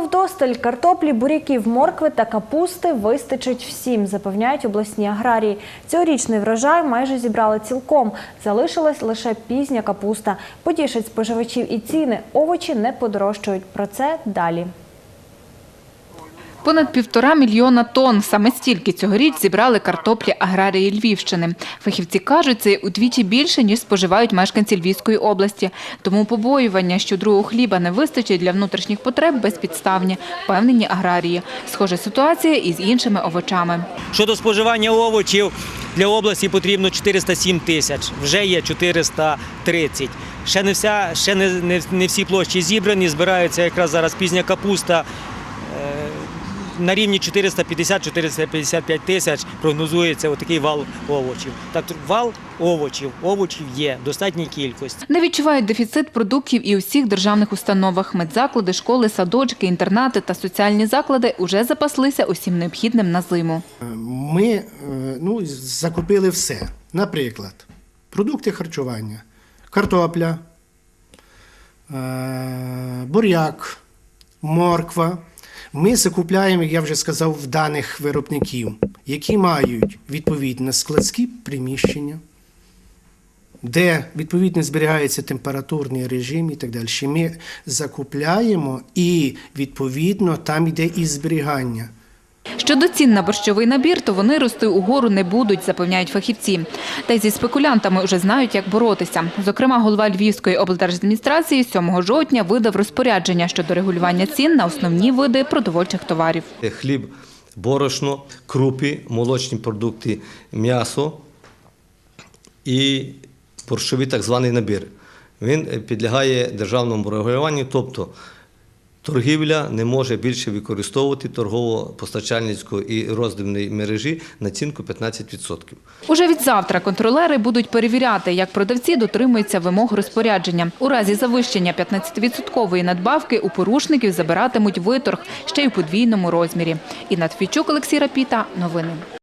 Було вдосталь картоплі, буряків, моркви та капусти вистачить всім, запевняють обласні аграрії. Цьогорічний врожай майже зібрали цілком. Залишилась лише пізня капуста. Потішать споживачів і ціни. Овочі не подорожчають. Про це далі. Понад півтора мільйона тонн. Саме стільки цьогоріч зібрали картоплі аграрії Львівщини. Фахівці кажуть, це удвічі більше, ніж споживають мешканці Львівської області. Тому побоювання, що другого хліба не вистачить для внутрішніх потреб, безпідставні, впевнені аграрії. Схожа ситуація і з іншими овочами. Щодо споживання овочів для області потрібно 407 тисяч. Вже є 430. Ще не не всі площі зібрані. Збирається якраз зараз пізня капуста. Е, На рівні 450-455 тисяч прогнозується отакий вал овочів. Так, вал овочів, овочів є в достатній кількості. Не відчувають дефіцит продуктів і у всіх державних установах. Медзаклади, школи, садочки, інтернати та соціальні заклади уже запаслися усім необхідним на зиму. Ми е, ну, закупили все. Наприклад, продукти харчування, картопля, е, буряк, морква. Ми закупляємо, як я вже сказав, в даних виробників, які мають відповідно складські приміщення, де відповідно зберігається температурний режим і так далі. Ми закупляємо і відповідно там йде і зберігання. Щодо цін на борщовий набір, то вони рости угору не будуть, запевняють фахівці. Та й зі спекулянтами вже знають, як боротися. Зокрема, голова Львівської облдержадміністрації 7 жовтня видав розпорядження щодо регулювання цін на основні види продовольчих товарів. хліб, борошно, крупи, молочні продукти, м'ясо і борщовий так званий набір. Він підлягає державному регулюванню, тобто торгівля не може більше використовувати торгово-постачальницької і роздільної мережі націнку 15%. Уже від завтра контролери будуть перевіряти, як продавці дотримуються вимог розпорядження. У разі завищення 15-відсоткової надбавки у порушників забиратимуть виторг ще й у подвійному розмірі. Інна Твічук, Олексій Рапіта. Новини.